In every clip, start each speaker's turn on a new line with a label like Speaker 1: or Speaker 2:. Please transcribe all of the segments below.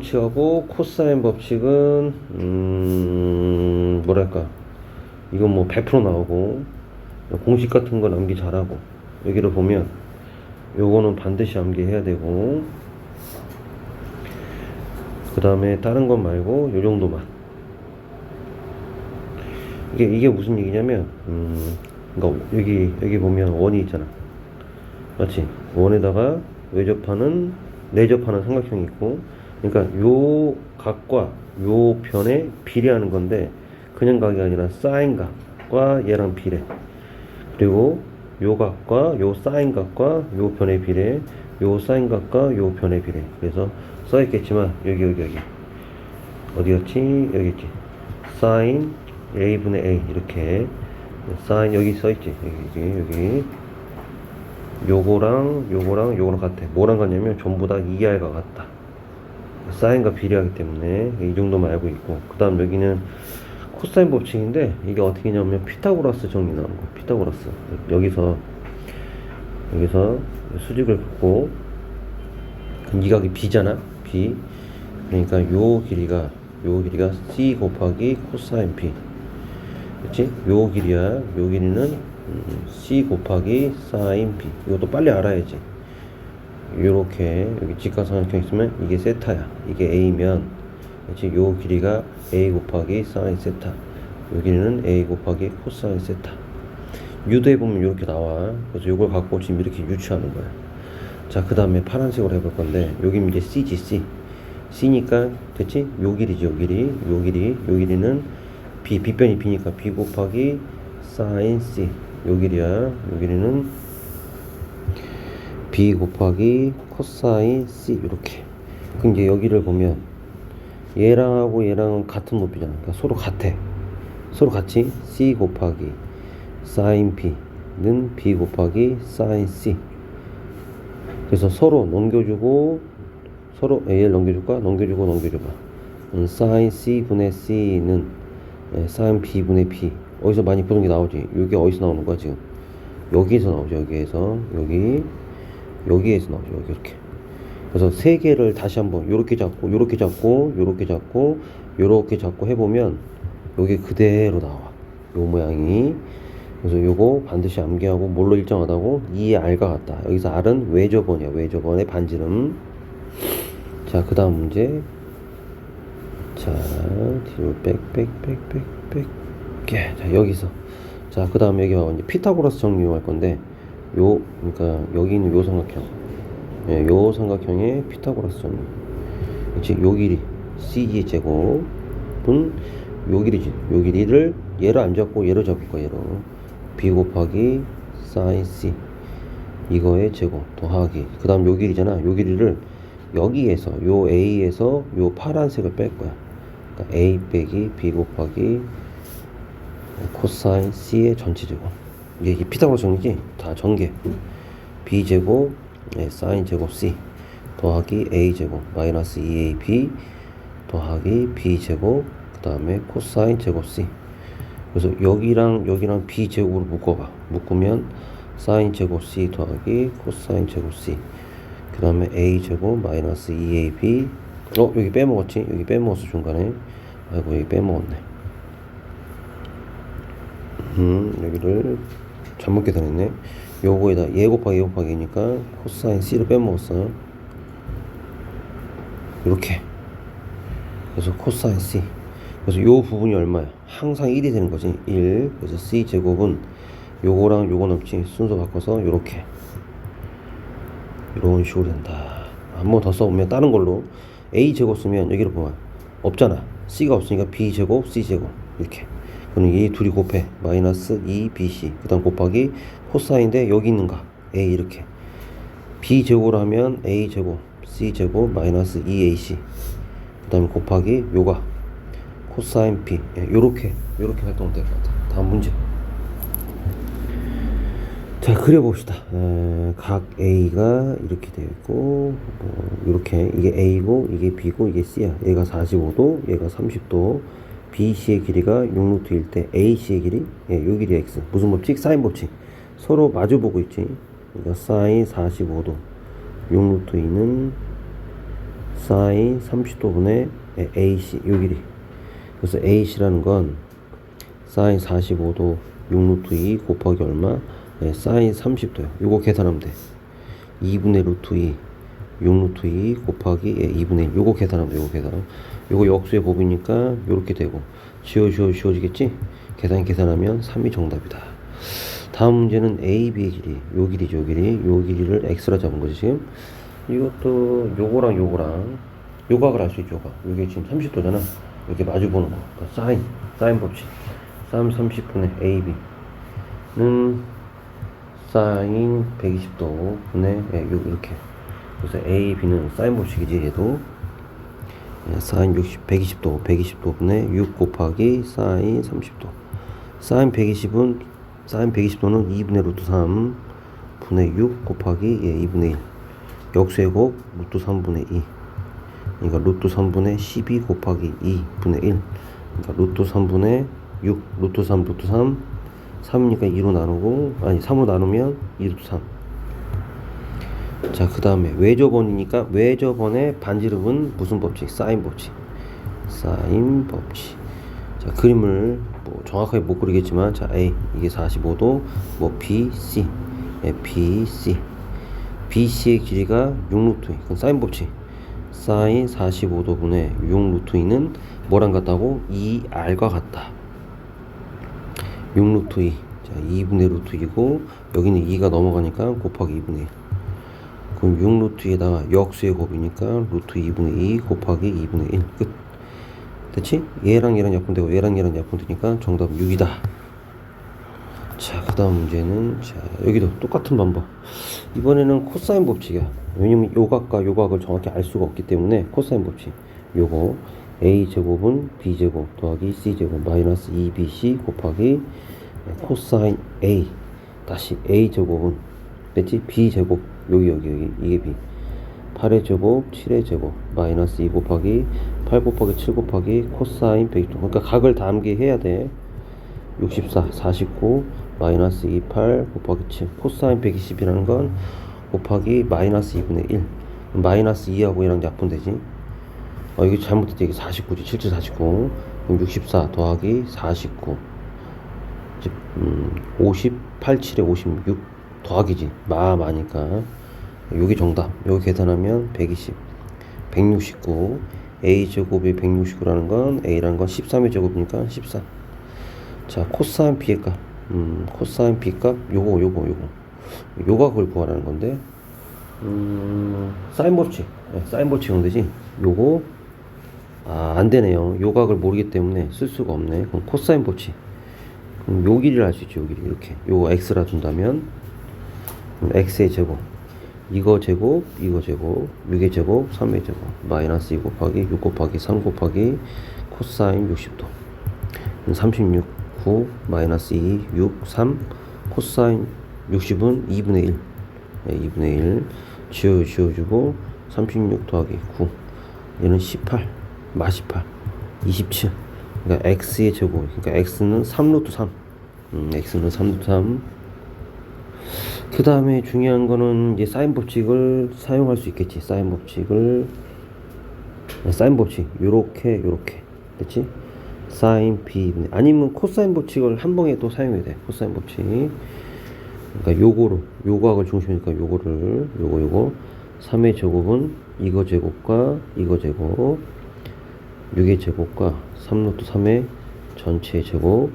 Speaker 1: 법칙하고 코사인 법칙은 음 뭐랄까. 이건 뭐 100% 나오고 공식 같은 건 암기 잘하고 여기를 보면 요거는 반드시 암기해야 되고. 그 다음에 다른 건 말고 요 정도만. 이게 이게 무슨 얘기냐면 음 그러니까 여기 여기 보면 원이 있잖아. 맞지 원에다가 외접하는 내접하는 삼각형이 있고 그러니까 요 각과 요 편에 비례하는 건데 그냥 각이 아니라 사인 각과 얘랑 비례. 그리고 요 각과 요 사인 각과 요 편의 비례 요 사인 각과 요 편의 비례. 그래서 써 있겠지만 여기 여기 여기. 어디였지? 여기 있지. 사인 a분의 a. 이렇게. 사인 여기 써 있지. 여기 여기 여기. 요거랑 요거랑 요거랑 같아. 뭐랑 같냐면 전부 다 2R과 같다 사인과 비례하기 때문에 이 정도만 알고 있고 그 다음 여기는 코사인 법칙인데 이게 어떻게 냐면 피타고라스 정리 나오는 거 피타고라스. 여기서 여기서 수직을 긋고 이 각이 b잖아 b. 그러니까 요 길이가 요 길이가 c 곱하기 코사인 b. 그렇지? 요 길이야. 요 길이는 음, c 곱하기 사인 b. 이것도 빨리 알아야지 요렇게 여기 직각삼각형 있으면 이게 세타야. 이게 a면 그렇지? 요 길이가 a 곱하기 사인 세타. 요 길이는 a 곱하기 코사인 세타. 유도해 보면 이렇게 나와. 그래서 요걸 갖고 지금 이렇게 유추하는 거야. 자그 다음에 파란색으로 해볼 건데 여기 이제 c지 c. C니까 됐지? 요 길이지 요 길이. 요 길이. 요 길이는 b b변이 b니까 b 곱하기 사인 c. 요 길이야. 요 길이는 곱하기 코사인 c 이렇게. 그럼 이제 여기를 보면 얘랑하고 얘랑은 같은 높이잖아. 그러니까 서로 같아. 서로 같이 c 곱하기 사인 b는 b 곱하기 사인 c. 그래서 서로 넘겨주고 서로 a를 넘겨줄까? 넘겨주고 넘겨줘봐. 음, 사인 c 분의 c는 예, 사인 b 분의 b. 어디서 많이 보는 게 나오지? 이게 어디서 나오는 거야 지금? 여기에서 나오죠 여기에서. 여기 여기에서 나오죠 여기 이렇게. 그래서 세 개를 다시 한번 요렇게 잡고 요렇게 잡고 요렇게 잡고 요렇게 잡고 해보면 요게 그대로 나와. 요 모양이. 그래서 요거 반드시 암기하고 뭘로 일정하다고? 2의 R과 같다. 여기서 R은 외접원이야 외접원의 반지름. 자 그 다음 문제. 자 뒤로 빽빽빽빽빽 예, 자 여기서. 자 그 다음 여기 와 이제 피타고라스 정리 이용할 건데 요 그러니까 여기 있는 요 삼각형. 예, 요 삼각형의 피타고라스 정리 그렇지 요 길이 CG 제곱은 요 길이지. 요 길이를 얘를 안 잡고 얘를 잡을 거야 얘로. B 곱하기 사인 c. 이거의 제곱 더하기. 그 다음 요 길이잖아. 요 길이를 여기에서 요 a에서 요 파란색을 뺄 거야. 그러니까 a 빼기 b 곱하기 코사인 c의 전체 제곱 이게 이게 피타고라스 정리지? 다 전개. B 제곱 네, 사인 제곱 c 더하기 a 제곱 마이너스 2ab 더하기 b 제곱 그 다음에 코사인 제곱 c. 그래서 여기랑 여기랑 b 제곱으로 묶어봐. 묶으면 사인 제곱 c 더하기 코사인 제곱 c. 그 다음에 a 제곱 마이너스 2ab 어 여기 빼먹었지? 여기 빼먹었어 중간에. 아이고 여기 빼먹었네. 음 여기를 잘못 계산했네. 요거에다 얘 곱하기 얘 곱하기니까 코사인 c를 빼먹었어. 이렇게. 그래서 코사인 c. 그래서 요 부분이 얼마야? 항상 1이 되는 거지. 1 그래서 c 제곱은 요거랑 요거 없지. 순서 바꿔서 요렇게. 이런 식으로 된다. 한 번 더 써보면 다른 걸로. A 제곱 쓰면 여기를 보면 없잖아. C가 없으니까 b 제곱 c 제곱. 이렇게 그럼 이 둘이 곱해. 마이너스 2bc 그 다음 곱하기 코사인데 여기 있는 가? A 이렇게. B 제곱을 하면 a 제곱 c 제곱 마이너스 2ac 그 다음에 곱하기 요가. 코사인 b. 예, 요렇게 요렇게 활동을 될것 같아. 다음 문제. 자 그려봅시다. 에, 각 A가 이렇게 되어 있고 뭐 이렇게. 이게 A고 이게 B고 이게 C야. 얘가 45도 얘가 30도 BC의 길이가 6루트일 때 AC의 길이 예, 요 길이 X 무슨 법칙? 사인 법칙 서로 마주보고 있지 그러니까 사인 45도 6루트 2는 사인 30도분의 AC 요 길이 그래서 AC라는 건 사인 45도 6루트 2 곱하기 얼마? 네, 사인 30도요. 요거 계산하면 돼. 2분의 루트 2 6루트 2 곱하기 예, 2분의 1 요거 계산하면 돼. 요거 계산. 요거 역수의 법이니까 요렇게 되고 지워 지워 지워지겠지? 계산 계산하면 3이 정답이다. 다음 문제는 A, B의 길이 요 길이죠. 요 길이 요 길이를 X라 잡은 거지 지금. 이것도 요거랑 요거랑 요각을 할수 있죠. 요각. 요게 지금 30도잖아. 이렇게 마주 보는 거. 그러니까 사인, 사인 법칙. 사인 30분의 AB는 사인 120도 분의 예, 요 이렇게. 그래서 AB는 사인 법칙이지 얘도. 예, 사인 60, 120도, 120도 분의 6 곱하기 사인 30도. 사인 120은 사인 120도는 2분의 루트 3 분의 6 곱하기 예, 2분의 1. 역수의 곱 루트 3분의 2. 그러니까 루트 3분의 12 곱하기 2분의 1. 그러니까 루트 3분의 6, 루트 3, 루트 3. 3이니까 2로 나누고, 아니, 3으로 나누면 2 루트 3. 자, 그 다음에 외접원이니까 외접원의 반지름은 무슨 법칙? 사인 법칙. 사인 법칙. 자, 그림을 뭐 정확하게 못 그리겠지만, 자, A, 이게 45도, 뭐 B, C, 예, B, C. BC의 길이가 6루트 2. 그건 사인 법칙. 사인 45도분의 6루트 2는 뭐랑 같다고? 2R과 같다. 6루트 2. 자, 2분의 루트 2고, 여기는 2가 넘어가니까 곱하기 2분의 1. 그럼 6루트 2에다가 역수의 곱이니까 루트 2분의 2 곱하기 2분의 1. 끝. 됐지? 얘랑 얘랑 약분되고 얘랑 얘랑 약분되니까 정답은 6이다. 자, 그 다음 문제는, 자, 여기도 똑같은 방법. 이번에는 코사인 법칙이야. 왜냐면 요각과 요각을 정확히 알 수가 없기 때문에 코사인 법칙. 요거, a제곱은 b제곱 더하기 c제곱 마이너스 2bc 곱하기 코사인 a 다시 a제곱은 됐지? b제곱 여기 여기 여기 이게 b 8의 제곱, 7의 제곱, 마이너스 2 곱하기 8 곱하기 7 곱하기 코사인 120도. 그러니까 각을 다 암기해야 돼. 64, 49, 마이너스 2, 8 곱하기 7. 코사인 120이라는 건 곱하기 마이너스 2분의 1. 마이너스 2하고 1랑 약분되지. 어, 이게 잘못됐지. 이게 49지. 77, 49. 그럼 64 더하기 49. 즉, 음, 50, 87에 56 더하기지. 마, 마니까. 여기 정답. 여기 계산하면 120. 169. a 제곱이 169라는 건 a라는 건 13의 제곱이니까 14. 자, 코사인 b의 값. 음, 코사인 b 값 요거 요거 요거. 요각을 구하라는 건데. 음, 사인 법칙. 네, 사인 법칙은 되지. 요거 아, 안 되네요. 요각을 모르기 때문에 쓸 수가 없네. 그럼 코사인 법칙. 그럼 요 길이를 알 수 있죠. 요 길이 이렇게. 요거 x라 둔다면 x의 제곱. 이거 제곱, 이거 제곱, 6의 제곱, 3의 제곱, 마이너스 2 곱하기 6 곱하기 3 곱하기 코사인 60도. 36, 9, 마이너스 2, 6, 3, 코사인 60은 2분의 1. 네, 2분의 1. 지워, 지워주고, 36 더하기 9. 얘는 18, 마 18, 27. 그러니까 x의 제곱. 그러니까 x는 3루트 3. 음, x는 3루트 3. 그 다음에 중요한 거는 이제 사인 법칙을 사용할 수 있겠지. 사인 법칙을 네, 사인 법칙 요렇게 요렇게 됐지? 사인 b 아니면 코사인 법칙을 한 번에 또 사용해야 돼. 코사인 법칙. 그러니까 요거로 요각을 중심이니까 요거를 요거 요거 3의 제곱은 이거 제곱과 이거 제곱 6의 제곱과 3루트 3의 전체 제곱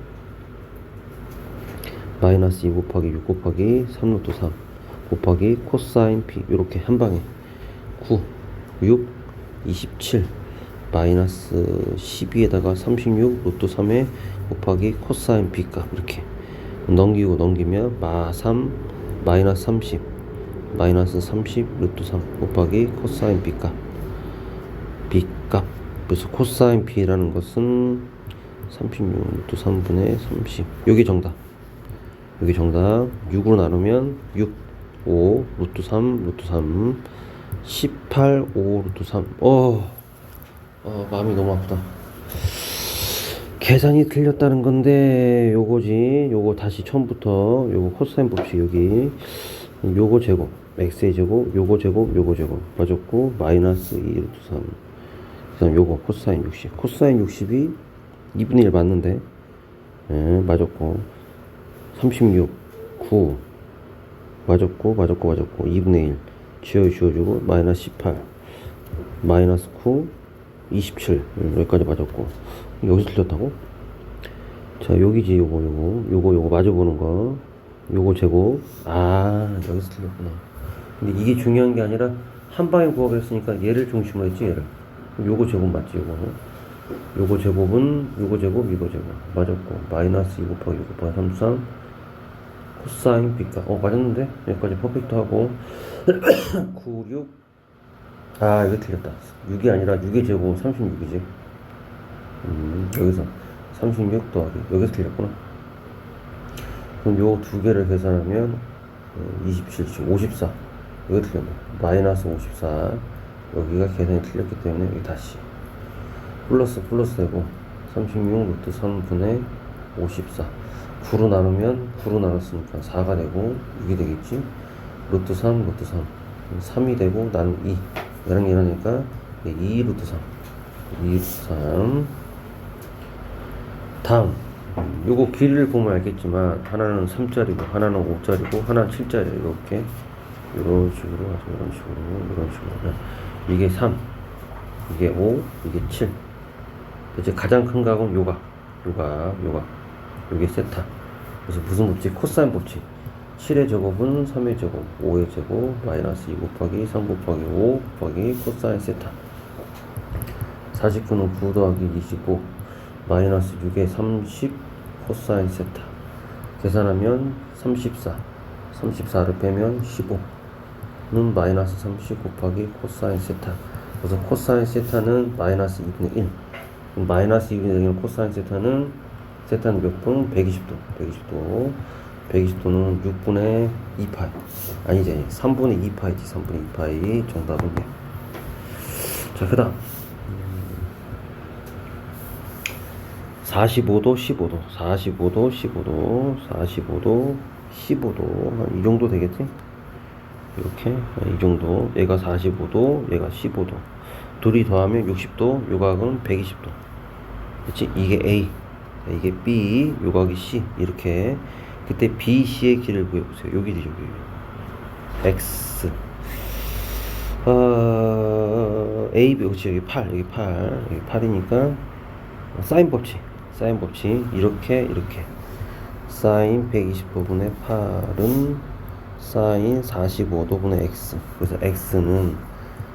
Speaker 1: 마이너스 2 곱하기 6 곱하기 3루트 3 곱하기 코사인 b 요렇게 한 방에 9 6 27 마이너스 12에다가 36 루트 3에 곱하기 코사인 b 값 이렇게 넘기고 넘기면 마3 마이너스 30 마이너스 30 루트 3 곱하기 코사인 b 값. b 값. 그래서 코사인 b라는 것은 36 루트 3분의 30 여기 정답 여기 정답 6으로 나누면 6 5 루트 3 루트 3 18 5 루트 3 어, 어 마음이 너무 아프다. 계산이 틀렸다는 건데 요거지 요거 다시 처음부터 요거 코사인 법칙 여기. 요거 제곱 x의 제곱 요거 제곱 요거 제곱. 맞았고 마이너스 2 루트 3 그다음 요거 코사인 60 코사인 60이 2분의 1 맞는데. 예, 맞았고 36 9 맞았고 맞았고 맞았고 2분의 1 지워 지워주고 마이너스 18 마이너스 9 27 음, 여기까지 맞았고. 여기서 틀렸다고? 자 여기지 요거 요거 요거 요거 맞아보는 거. 요거 제곱. 아 여기서 틀렸구나. 근데 이게 중요한 게 아니라 한 방에 구하기로 했으니까 얘를 중심으로 했지 얘를. 요거 제곱 맞지 요거? 요거 제곱은 요거 제곱 이거 제곱. 맞았고. 마이너스 2 곱하기 6 곱하기 33 코사인 B가 어 맞았는데? 여기까지 퍼펙트하고. 9 6 아 이거 틀렸다. 6이 아니라 6의 제곱 36이지 음 여기서 36 더하기. 여기서 틀렸구나. 그럼 요 두 개를 계산하면 어, 27, 54 이거 틀렸네. 마이너스 54 여기가 계산이 틀렸기 때문에 여기 다시. 플러스 플러스 되고 36 루트 3분의 54 9로 나누면 9로 나눴으니까 4가 되고 6이 되겠지. 루트 3 루트 3 3이 되고 나누 2 얘랑 얘라니까 2 루트 3 2 루트 3 다음. 요거 길이를 보면 알겠지만 하나는 3짜리고 하나는 5짜리고 하나는 7짜리 이렇게. 이런 식으로 가서 이런 식으로 이런 식으로. 이게 3 이게 5 이게 7 이제 가장 큰 각은 요가. 요가 요가. 요게 세타 그래서 무슨 법칙? 코사인 법칙. 7의 제곱은 3의 제곱 5의 제곱 마이너스 2 곱하기 3 곱하기 5 곱하기 코사인 세타. 49는 9 더하기 25 마이너스 6에 30 코사인 세타. 계산하면 34 34를 빼면 15는 마이너스 30 곱하기 코사인 세타. 그래서 코사인 세타는 마이너스 2분의 1 그럼 마이너스 2분의 1 코사인 세타는 세타는 몇 분? 120도 120도 120도는 6분의 2파이 아니지 3분의 2파이지 3분의 2파이 정답은 네. 자 그 다음 45도, 15도, 45도, 15도, 45도, 15도, 이 정도 되겠지? 이렇게, 이 정도. 얘가 45도, 얘가 15도. 둘이 더하면 60도, 요각은 120도. 그치? 이게 A, 이게 B, 요각이 C. 이렇게. 그때 B, C의 길을 구해보세요. 여기지, 여기. X. 어, A, B, 그치, 여기 8, 여기 8, 여기 8이니까, 사인 법칙. 사인 법칙 이렇게 이렇게 사인 120도분의 8은 사인 45도분의 x 그래서 x는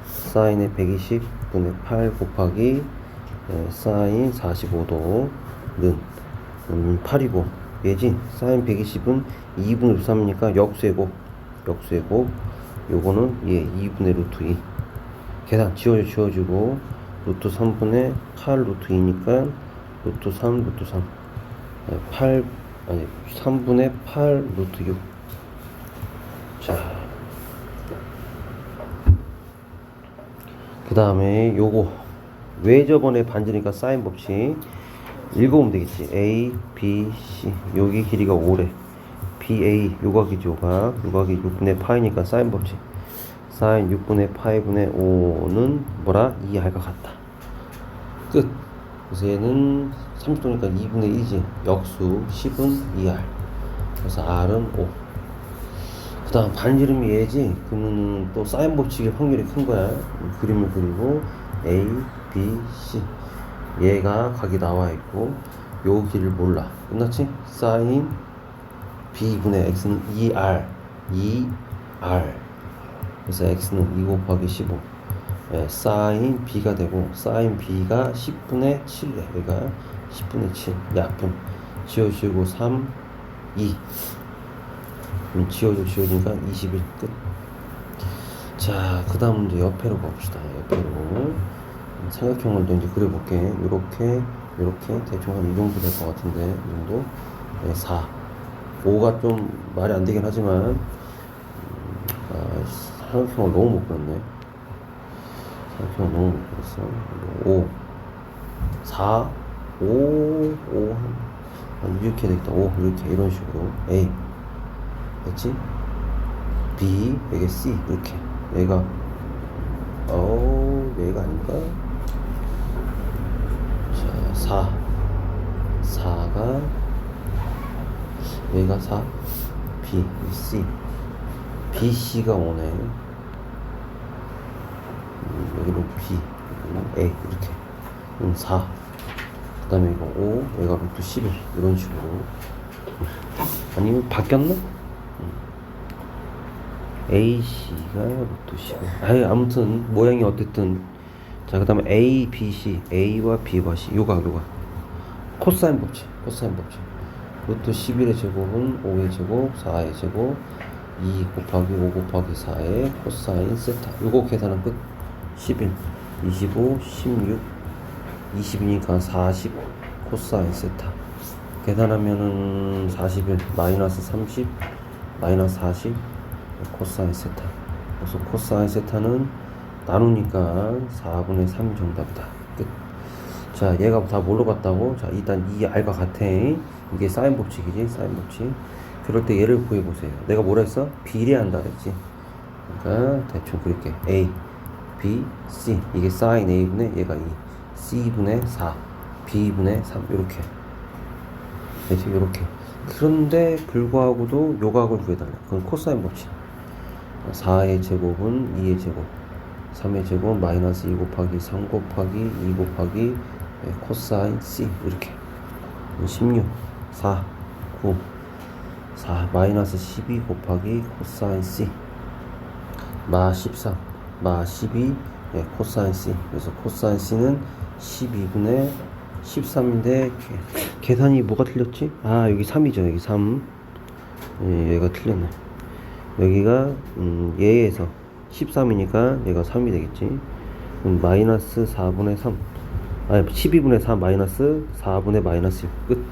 Speaker 1: 사인의 120분의 8 곱하기 에, 사인 45도 는 음, 8이고. 얘지? 사인 120은 2분의 3이니까 역수의 곱 역수의 곱 요거는 얘 2분의 루트 2 계산 지워져 지워지고 루트 3분의 8 루트 2니까 루트 3 루트 3 8 아니 3분의 8 루트 6 자. 그 다음에 요거. 왜 저번에 반지니까 사인 법칙 읽어보면 되겠지. A, B, C. 여기 길이가 5래. BA 요각이지 요각. 요각이 6분의 파이니까 사인 법칙. 사인 6분의 파이분의 5는 뭐라? 2R과 같다. 끝. 얘는 30도니까 2분의 1이지. 역수 10은 2R 그래서 R은 5 그 다음 반지름이 얘지. 그러면 또 사인 법칙의 확률이 큰 거야. 그림을 그리고 A, B, C 얘가 각이 나와 있고 요 길을 몰라 끝났지? 사인 B분의 X는 2R 2R 그래서 X는 2 곱하기 15 예, 사인 B가 되고 사인 B가 10분의 7래 여기가 10분의 7 약분 지워지고 3 2 그럼 지워져 지워지니까 21 끝. 자, 그 다음 문제 옆에로 가봅시다. 옆에로. 삼각형을 또 이제 그려볼게. 요렇게, 요렇게, 대충 한 이 정도 될 것 같은데, 이 정도. 네, 4. 5가 좀 말이 안 되긴 하지만, 음, 아, 삼각형을 너무 못 그렸네. 삼각형을 너무 못 그렸어. 5. 4, 5, 5, 한, 이렇게 되겠다. 5, 이렇게, 이런 식으로. A. 됐지? B 여기 C 이렇게 얘가 어 얘가 아닌가 자 4 4가 얘가 4 B C. B C가 오네. 음, 여기는 B A 이렇게. 음, 4 그 다음에 이거 5 얘가 루트 11 이런 식으로. 아니면 바뀌었나? AC가 루트 15. 아니, 아무튼 모양이 어쨌든 자 그 다음에 A, B, C, A와 B와 C 요가 요가 코사인 법칙, 코사인 법칙. 루트 11의 제곱은 5의 제곱, 4의 제곱, 2 곱하기 5 곱하기 4의 코사인 세타. 요거 계산은 끝. 11, 25, 16, 20이니까 40 코사인 세타. 계산하면은 41 마이너스 30 마이너스 40 코사인 세타 그래서 코사인 세타는 나누니까 4분의 3 정답이다. 끝. 자 얘가 다 뭘로 갔다고? 자 일단 이 R과 같아 이게 사인 법칙이지 사인 법칙. 그럴 때 얘를 구해보세요. 내가 뭐라 했어? 비례한다 그랬지? 그러니까 대충 그릴게. A B C. 이게 사인 A분의 얘가 2 C분의 4 B분의 3 이렇게. 그래서 이렇게. 그런데 불구하고도 요각을 구해달라. 그건 코사인 법칙. 4의 제곱은 2의 제곱 3의 제곱 마이너스 2 곱하기 3 곱하기 2 곱하기 예, 코사인 C 이렇게 16 4 9 4 마이너스 12 곱하기 코사인 C 마 13, 마 12, 예, 코사인 C. 그래서 코사인 C는 12분의 13인데 계산이 뭐가 틀렸지? 아 여기 3이죠. 여기 3. 예, 얘가 틀렸네. 여기가 음, 얘에서 13이니까 얘가 3이 되겠지. 그럼 마이너스 4분의 3. 아니 12분의 4 마이너스 4분의 마이너스 1. 끝.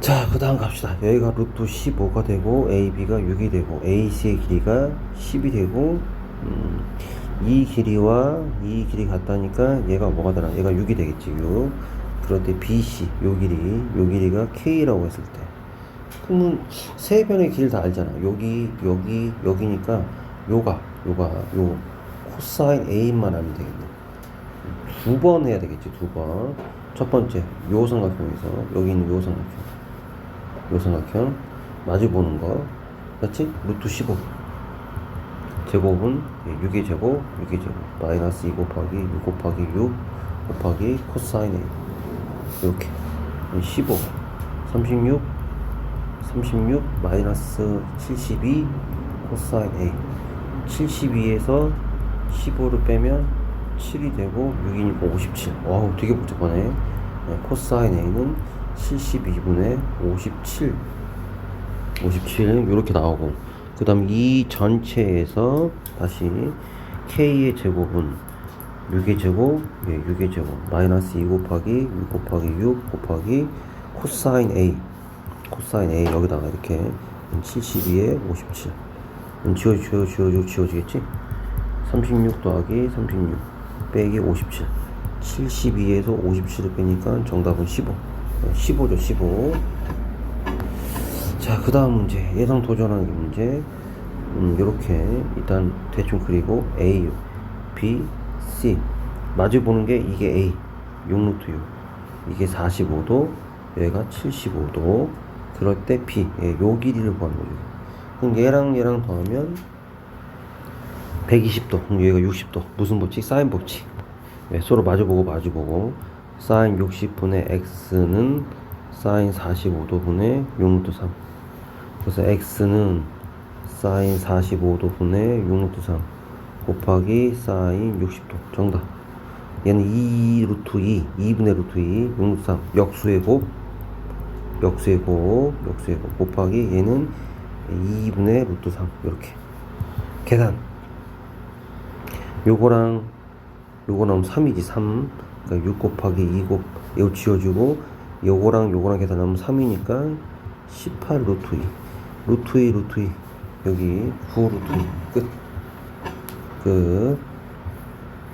Speaker 1: 자, 그 다음 갑시다. 여기가 루트 15가 되고, AB가 6이 되고, AC의 길이가 10이 되고, 음, 이 길이와 이 길이 같다니까 얘가 뭐가 되나? 얘가 6이 되겠지, 6. 그럴 때 BC, 요 길이, 요 길이가 K라고 했을 때. 그러면 세 변의 길을 다 알잖아. 여기, 여기, 여기니까 요가, 요가, 요 코사인 A만 알면 되겠네. 두 번 해야 되겠지, 두 번. 첫 번째, 요 삼각형에서, 여기 있는 요 삼각형. 요 삼각형 마주 보는 거 맞지? 루트 15 제곱은 6의 제곱 6의 제곱 마이너스 2 곱하기 6 곱하기 6 곱하기 코사인 A 이렇게 15 36 36 마이너스 72 코사인 A. 72에서 15를 빼면 7이 되고 6이니까 57 와우 되게 복잡하네. 네, 코사인 A는 72분의 57 57 이렇게 나오고. 그 다음 이 전체에서 다시 K의 제곱은 6의 제곱 예, 6의 제곱. 마이너스 2 곱하기 6 곱하기 6 곱하기 코사인 A 코사인 A 여기다가 이렇게 72에 57 음, 지워 지워 지워 지워 지워지겠지 36 더하기 36 빼기 57 72에서 57을 빼니까 정답은 15 15죠 15 자, 그 다음 문제. 예상 도전하기 문제. 음, 요렇게, 일단 대충 그리고 A, B, C. 마주 보는 게 이게 A. 6루트 6. 이게 45도, 얘가 75도. 그럴 때 B. 예, 요 길이를 구하는 거죠. 그럼 얘랑 얘랑 더하면 120도. 그럼 얘가 60도. 무슨 법칙? 사인 법칙. 예, 서로 마주보고 마주보고. 사인 60분의 X는 사인 45도 분의 6루트 3. 그래서 x는 사인 45도 분의 6루트 3 곱하기 사인 60도 정답 얘는 2 루트 2 2분의 루트 2 6루트 3 역수의 곱 역수의 곱 곱하기 얘는 2분의 루트 3 이렇게. 계산. 요거랑 요거 나오면 3이지 3 그러니까 6 곱하기 2 곱, 이거 지워주고 요거랑 요거랑 계산하면 3이니까 18 루트 2 루트 2 루트 2 여기 9 루트 2 끝. 끝.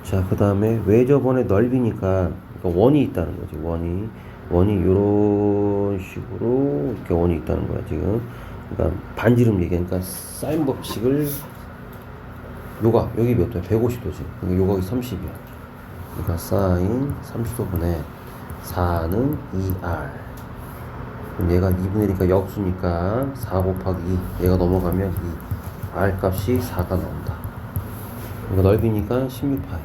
Speaker 1: 자, 그 다음에 외접원의 넓이니까 그러니까 원이 있다는 거지. 원이 원이 요런 식으로 이렇게 원이 있다는 거야 지금. 그러니까 반지름 얘기하니까 사인 법칙을 요가 여기 몇 도야? 150도지. 그러니까 요각이 30이야. 그러니까 사인 30도분의 4는 2r. 그럼 얘가 2분의 1이니까 역수니까 4 곱하기 2. 얘가 넘어가면 이 r 값이 4가 나온다. 이거 넓이니까 16파이.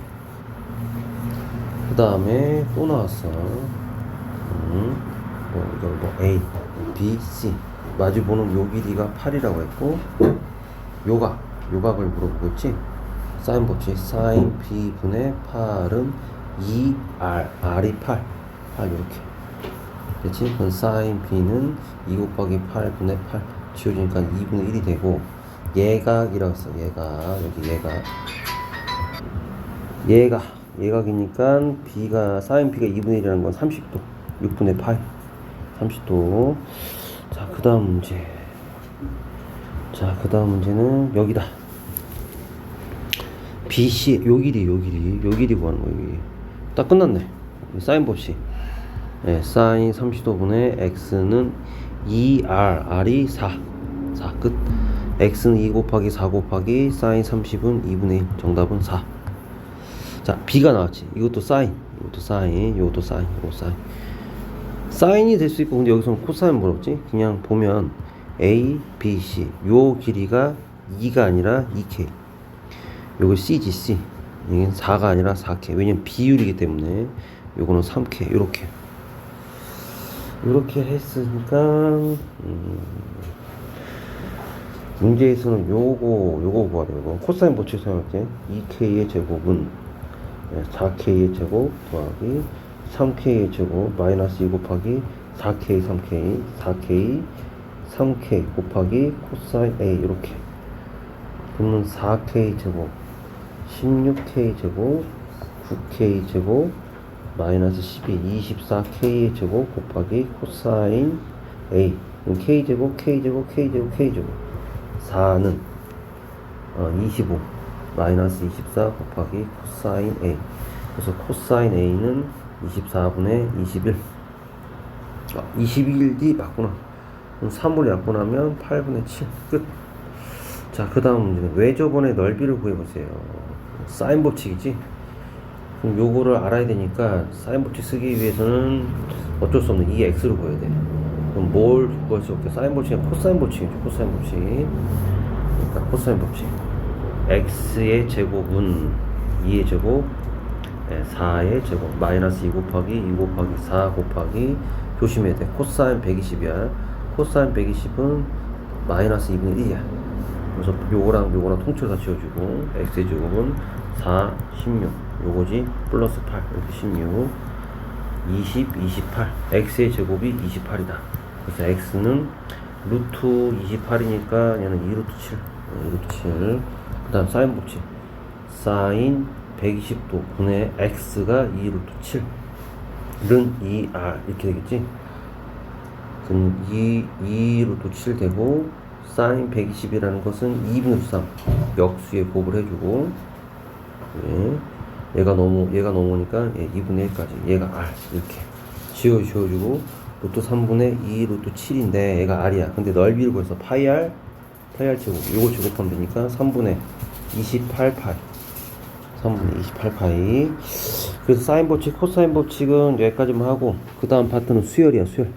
Speaker 1: 그 다음에 또 나왔어. 음, 뭐, 이거 뭐 A, B, C. 마주보는 요 길이가 8이라고 했고, 요각, 요각을 물어보고 있지? 사인 법칙, 사인 B분의 8은 2R, R이 8. 8 이렇게. 그렇지? 그럼 사인 B는 2 곱하기 8분의 8 지워지니까 2분의 1이 되고, 예각이라고 했어, 예각. 여기 예각. 얘가 얘각이니까 b가 사인 b가 2분의 1이라는 건 30도 6분의 8 30도. 자 그 다음 문제. 자 그 다음 문제는 여기다. Bc 요 길이 요 길이. 요 길이 구하는 거 여기. 딱 끝났네. 사인 법칙 네, 사인 30도분의 x는 2r r이 4 4 끝. X는 2 곱하기 4 곱하기 사인 30은 2분의 1 정답은 4 자, B가 나왔지. 이것도 사인, 이것도 사인, 이것도 사인, 이것도 사인. 사인이 될 수 있고, 근데 여기서는 코사인 뭐였지? 그냥 보면 A, B, C. 요 길이가 2가 아니라 2K. 요거 C지, C. 이게 4가 아니라 4K. 왜냐면 비율이기 때문에 요거는 3K. 요렇게. 요렇게 했으니까, 음, 문제에서는 요거, 요거 구하래. 요거. 코사인 법칙 사용할게. 2K의 제곱은 4K의 제곱 더하기 3K의 제곱 마이너스 2 곱하기 4K 3K 4K 3K 곱하기 코사인 A 이렇게. 그러면 4K 제곱 16K 제곱 9K 제곱 마이너스 12 24K의 제곱 곱하기 코사인 A. K 제곱 K 제곱 K 제곱 K 제곱. 4는 어, 25 마이너스 24 곱하기 코사인 A. 그래서 코사인 A는 24분의 21 아, 21D 맞구나 그럼 3을 약분 하면 8분의 7 끝. 자, 그 다음 문제는 외접원의 넓이를 구해보세요. 사인 법칙이지? 그럼 요거를 알아야 되니까 사인 법칙 쓰기 위해서는 어쩔 수 없는 이 x를 구해야 돼. 그럼 뭘 구할 수 없게? 사인 법칙은 코사인 법칙이죠. 코사인 법칙. 그러니까 코사인 법칙. x의 제곱은 2의 제곱, 4의 제곱, 마이너스 2 곱하기 2 곱하기 4 곱하기 조심해야 돼. 코사인 120이야. 코사인 120은 마이너스 2분의 1이야. 그래서 요거랑 요거랑 통째로 다 지워주고 x의 제곱은 4, 16 요거지 플러스 8 이렇게 16 20, 28 x의 제곱이 28이다. 그래서 x는 루트 28이니까 얘는 2루트 7 2루트 7그 다음 사인 법칙 사인 120도 분의 x가 2 루트 7은 2r 이렇게 되겠지? 그럼 2, 2 루트 7 되고 사인 120이라는 것은 2분의 3 역수에 곱을 해주고 예. 얘가 너무 얘가 넘으니까 예, 2분의 1까지. 얘가 r. 이렇게. 지워 지워주고 루트 3분의 2 루트 7인데 얘가 r이야. 근데 넓이를 구해서 파이 r 파이 r 제곱. 요거 제곱하면 되니까 3분의 28 파이 3분의 28파이. 그래서 사인 법칙 코사인 법칙은 여기까지만 하고 그 다음 파트는 수열이야 수열